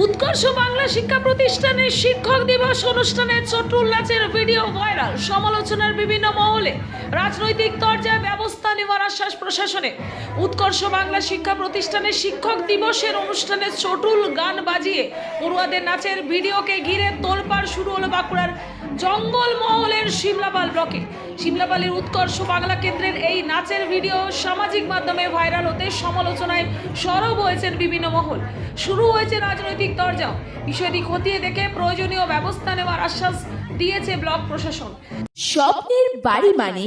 উৎকর্ষ বাংলা শিক্ষা প্রতিষ্ঠানের শিক্ষক দিবস অনুষ্ঠানে চটুল নাচের ভিডিও ভাইরাল। সমালোচনার বিভিন্ন মহলে রাজনৈতিক দরজায় ব্যবস্থা নেওয়ার আশ্বাস প্রশাসনে। উৎকর্ষ বাংলা শিক্ষা প্রতিষ্ঠানের শিক্ষক দিবসের অনুষ্ঠানে চটুল গান বাজিয়ে, পড়ুয়াদের নাচের ভিডিওকে ঘিরে তোলপাড় শুরু হলো বাঁকুড়ার জঙ্গল মহলের সিমলাপাল ব্লকে শিমলাপালের উৎকর্ষ বাংলা কেন্দ্রের এই নাচের ভিডিও সামাজিক মাধ্যমে ভাইরাল হতে সমালোচনায় সরব হয়েছেন বিভিন্ন মহল। শুরু হয়েছে রাজনৈতিক দরজাও বিষয়টি খতিয়ে দেখে প্রয়োজনীয় ব্যবস্থা নেওয়ার আশ্বাস দিয়েছে ব্লক প্রশাসন। স্বপ্নের বাড়ি মানে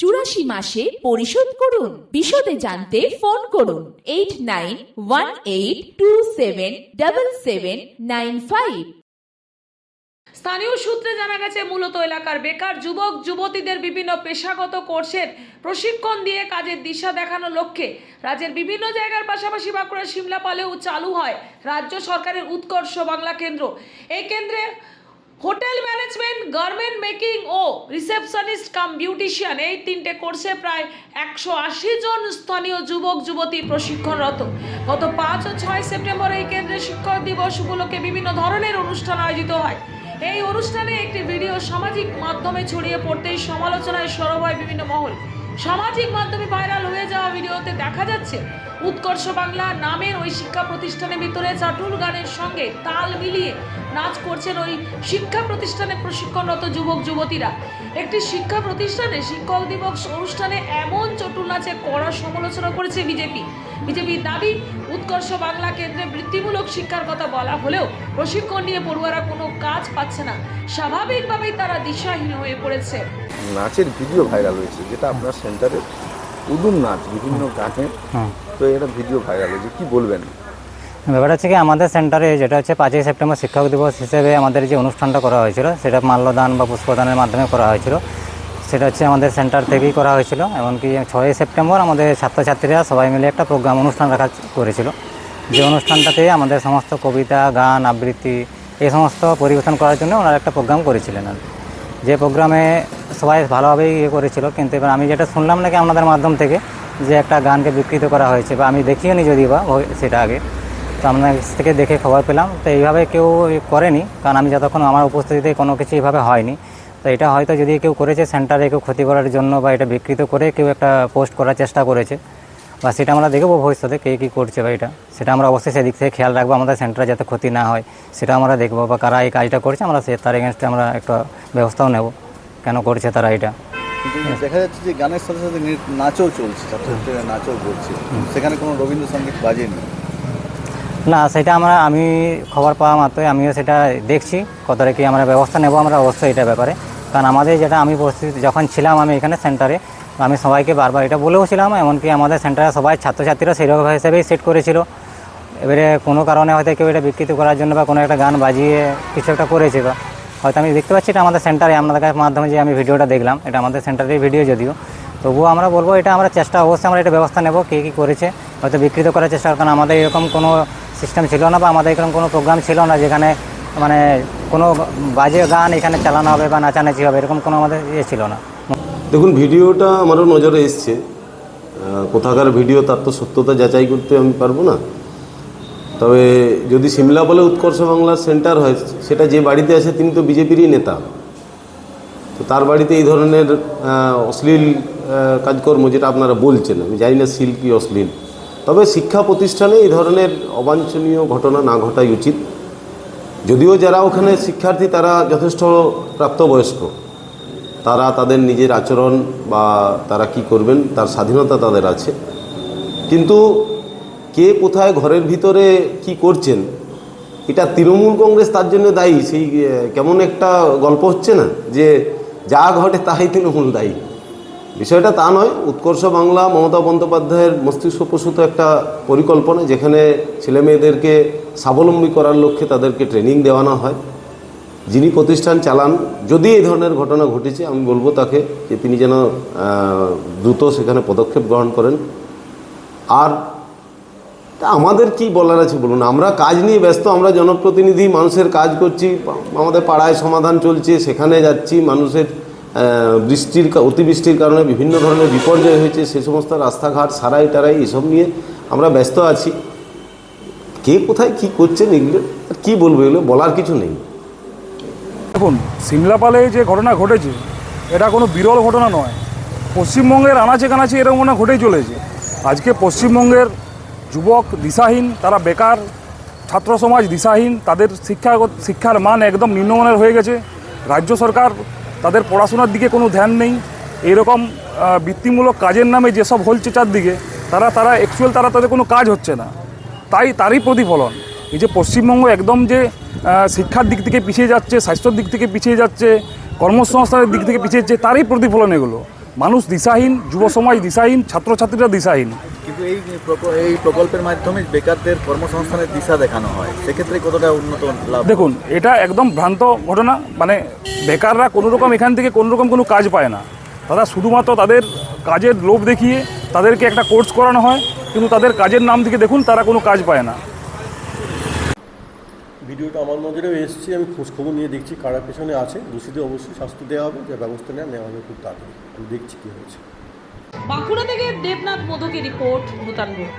চুরাশি মাসে পরিশোধ করুন। বিশদে জানতে ফোন করুন। Eight nine one eight two seven double seven nine five. স্থানীয় সূত্রে জানা গেছে, মূলত এলাকার বেকার যুবক, যুবতীদের বিভিন্ন পেশাগত কোর্সের প্রশিক্ষণ দিয়ে কাজের দিশা দেখানোর লক্ষ্যে রাজ্যের বিভিন্ন জায়গার পাশাপাশি বাঁকুড়া সিমলাপালেও চালু হয় রাজ্য সরকারের উৎকর্ষ বাংলা কেন্দ্র। এই কেন্দ্রে হোটেল ম্যানেজমেন্ট, গার্মেন্ট মেকিং ও রিসেপশনিস্ট কাম বিউটিশিয়ান এই তিনটে কোর্সে প্রায় একশো আশি জন স্থানীয় যুবক, যুবতী প্রশিক্ষণরত। গত পাঁচ ও ছয় সেপ্টেম্বর এই কেন্দ্রে শিক্ষক দিবস উপলক্ষে বিভিন্ন ধরনের অনুষ্ঠান আয়োজিত হয়। এই অনুষ্ঠানে একটি ভিডিও সামাজিক মাধ্যমে ছড়িয়ে পড়তেই সমালোচনায় সরব হয় বিভিন্ন মহল। সামাজিক মাধ্যমে ভাইরাল হয়ে যাওয়া ভিডিওতে দেখা যাচ্ছে, উৎকর্ষ বাংলা নামের ওই শিক্ষা প্রতিষ্ঠানের ভিতরে চাটুল গানের সঙ্গে তাল মিলিয়ে নাচ করছেন ওই শিক্ষা প্রতিষ্ঠানে প্রশিক্ষণরত যুবক যুবতীরা। একটি শিক্ষা প্রতিষ্ঠানে শিক্ষক দিবস অনুষ্ঠানে এমন চটুল নাচে কড়া সমালোচনা করেছে বিজেপি। বিজেপির দাবি উৎকর্ষ বাংলা কেন্দ্রে বৃত্তিমূলক শিক্ষার কথা বলা হলেও প্রশিক্ষণ নিয়ে পড়ুয়ারা কোনো কাজ পাচ্ছে না। স্বাভাবিকভাবেই তারা দিশাহীন হয়ে পড়েছে। নাচের ভিডিও ভাইরাল হয়েছে যেটা আপনার সেন্টারে উদুম নাচ বিভিন্ন গানে। তো এটা ভিডিও ভাইরাল হয়েছে কি বলবেন? ব্যাপারটা হচ্ছে কি, আমাদের সেন্টারে যেটা হচ্ছে পাঁচই সেপ্টেম্বর শিক্ষক দিবস হিসেবে আমাদের যে অনুষ্ঠানটা করা হয়েছিল, সেটা মাল্যদান বা পুষ্পদানের মাধ্যমে করা হয়েছিল। সেটা হচ্ছে আমাদের সেন্টার থেকেই করা হয়েছিল, এমনকি ছয়ই সেপ্টেম্বর আমাদের ছাত্রছাত্রীরা সবাই মিলে একটা প্রোগ্রাম অনুষ্ঠান রাখা করেছিল। যে অনুষ্ঠানটাতে আমাদের সমস্ত কবিতা, গান, আবৃত্তি, এই সমস্ত পরিবেশন করার জন্য ওনারা একটা প্রোগ্রাম করেছিলেন আর যে প্রোগ্রামে সবাই ভালোভাবেই ইয়ে করেছিল, কিন্তু এবার আমি যেটা শুনলাম নাকি আপনাদের মাধ্যম থেকে, যে একটা গানকে বিকৃত করা হয়েছে, বা আমি দেখিও নি যদিও বা সেটা আগে। তো আপনার কাছ থেকে দেখে খবর পেলাম। তো এইভাবে কেউ করেনি কারণ আমি যতক্ষণ আমার উপস্থিতিতে কোনো কিছু এইভাবে হয়নি। তো এটা হয়তো যদি কেউ করেছে সেন্টারে কেউ ক্ষতি করার জন্য বা এটা বিকৃত করে কেউ একটা পোস্ট করার চেষ্টা করেছে বা সেটা আমরা দেখব ভবিষ্যতে কে কী করছে বা এটা। সেটা আমরা অবশ্যই সেদিক থেকে খেয়াল রাখব আমাদের সেন্টারে যাতে ক্ষতি না হয় সেটা আমরা দেখব বা কারা এই কাজটা করছে আমরা সে তার এগেনস্টে আমরা একটা ব্যবস্থাও নেব কেন করছে তারা এটা। দেখা যাচ্ছে যে গানের সাথে সাথে নাচও চলছে ছাত্রছাত্রীরা নাচও করছে। সেখানে কোনো রবীন্দ্রসঙ্গীত বাজেনি। না, সেটা আমরা, আমি খবর পাওয়া মাত্রই আমিও সেটা দেখছি, কতটা কি আমরা ব্যবস্থা নেব আমরা অবশ্যই এটা ব্যাপারে। কারণ আমাদের যেটা, আমি পরিস্থিতি যখন ছিলাম আমি এখানে সেন্টারে, আমি সবাইকে বারবার এটা বলেওছিলাম এমনকি আমাদের সেন্টারে সবাই ছাত্রছাত্রীরা সেইরকম হিসেবেই সেট করেছিল। এবারে কোনো কারণে হয়তো কেউ এটা বিকৃত করার জন্য বা কোনো একটা গান বাজিয়ে কিছু একটা করেছে বা হয়তো আমি দেখতে পাচ্ছি এটা আমাদের সেন্টারে, আপনাদের মাধ্যমে যে আমি ভিডিওটা দেখলাম, এটা আমাদের সেন্টারের ভিডিও যদিও। তবুও আমরা বলব এটা আমরা চেষ্টা, অবশ্যই আমরা এটা ব্যবস্থা নেব, কে কী করেছে। হয়তো বিকৃত করার চেষ্টা কারণ আমাদের এরকম কোনো সিস্টেম ছিল না বা আমাদের এরকম কোনো প্রোগ্রাম ছিল না যেখানে মানে কোনো বাজে গান এখানে চালানো হবে বা নাচানাচি হবে, এরকম কোনো আমাদের ইয়ে ছিল না। দেখুন, ভিডিওটা আমারও নজরে এসছে। কোথাকার ভিডিও তার তো সত্যতা যাচাই করতে আমি পারব না। তবে যদি সিমলা বলে উৎকর্ষ বাংলার সেন্টার হয়, সেটা যে বাড়িতে আছে তিনি তো বিজেপিরই নেতা। তো তার বাড়িতে এই ধরনের অশ্লীল কাজকর্ম যেটা আপনারা বলছেন, আমি জানি না শিল কি অশ্লীল। তবে শিক্ষা প্রতিষ্ঠানে এই ধরনের অবাঞ্ছনীয় ঘটনা না ঘটাই উচিত। যদিও যারা ওখানে শিক্ষার্থী, তারা যথেষ্ট প্রাপ্তবয়স্ক। তারা তাদের নিজের আচরণ বা তারা কি করবেন, তার স্বাধীনতা তাদের আছে। কিন্তু কে কোথায় ঘরের ভিতরে কি করছেন, এটা তৃণমূল কংগ্রেস তার জন্য দায়ী। সেই কেমন একটা গল্প হচ্ছে না যে যা ঘটে তাই তৃণমূল দায়ী। বিষয়টা তা নয়, উৎকর্ষ বাংলা মমতা বন্দ্যোপাধ্যায়ের মস্তিষ্ক প্রসূত একটা পরিকল্পনা যেখানে ছেলেমেয়েদেরকে স্বাবলম্বী করার লক্ষ্যে তাদেরকে ট্রেনিং দেওয়ানো হয়। যিনি প্রতিষ্ঠান চালান, যদি এই ধরনের ঘটনা ঘটেছে, আমি বলব তাকে যে তিনি যেন দ্রুত সেখানে পদক্ষেপ গ্রহণ করেন। আর আমাদের কি বলার আছে বলুন? আমরা কাজ নিয়ে ব্যস্ত, আমরা জনপ্রতিনিধি, মানুষের কাজ করছি, আমাদের পাড়ায় সমাধান চলছে, সেখানে যাচ্ছি, মানুষের বৃষ্টির অতিবৃষ্টির কারণে বিভিন্ন ধরনের বিপর্যয় হয়েছে, সে সমস্ত রাস্তাঘাট, সারাই টারাই এসব নিয়ে আমরা ব্যস্ত আছি। কে কোথায় কি করছেন এগুলো? আর কী বলব এগুলো? বলার কিছু নেই। দেখুন, সিমলাপালে যে ঘটনা ঘটেছে, এটা কোনো বিরল ঘটনা নয়। পশ্চিমবঙ্গের আনাচে কানাচে এরকম ঘটনা ঘটেই চলেছে। আজকে পশ্চিমবঙ্গের যুবক দিশাহীন, তারা বেকার, ছাত্র সমাজ দিশাহীন, তাদের শিক্ষাগত শিক্ষার মান একদম নিম্নমানের হয়ে গেছে। রাজ্য সরকার তাদের পড়াশোনার দিকে কোনো ধ্যান নেই। এরকম বৃত্তিমূলক কাজের নামে যেসব হলছে চারদিকে, তারা তারা অ্যাকচুয়াল তারা তাদের কোনো কাজ হচ্ছে না। তাই তারই প্রতিফলন। এই যে পশ্চিমবঙ্গ একদম যে শিক্ষার দিক থেকে পিছিয়ে যাচ্ছে, স্বাস্থ্যর দিক থেকে পিছিয়ে যাচ্ছে, কর্মসংস্থানের দিক থেকে পিছিয়ে যাচ্ছে, তারই প্রতিফলন এগুলো। মানুষ দিশাহীন, যুব সমাজ দিশাহীন, ছাত্রছাত্রীরা দিশাহীন। এই এই প্রকল্পের মাধ্যমে বেকারদের কর্মসংস্থানের দিশা দেখানো হয়। সেক্ষেত্রে কতটা উন্নত লাভ? দেখুন এটা একদম ভ্রান্ত ঘটনা। মানে বেকাররা কোনো রকম এখান থেকে কোনো রকম কোনো কাজ পায় না। তারা শুধুমাত্র তাদের কাজের লোভ দেখিয়ে তাদেরকে একটা কোর্স করানো হয় কিন্তু তাদের কাজের নাম থেকে দেখুন তারা কোনো কাজ পায় না। ভিডিওটা আমার নজরেও এসেছে আমি খোঁজখবর নিয়ে দেখছি কারা পেছনে আছে। দোষীদের অবশ্যই শাস্তি দেওয়া হবে যা ব্যবস্থা নেওয়া নেওয়া হবে খুব তাড়াতাড়ি। আমি দেখছি কী হয়েছে। বাঁকুড়া থেকে দেবনাথ মোদকের রিপোর্ট রূপ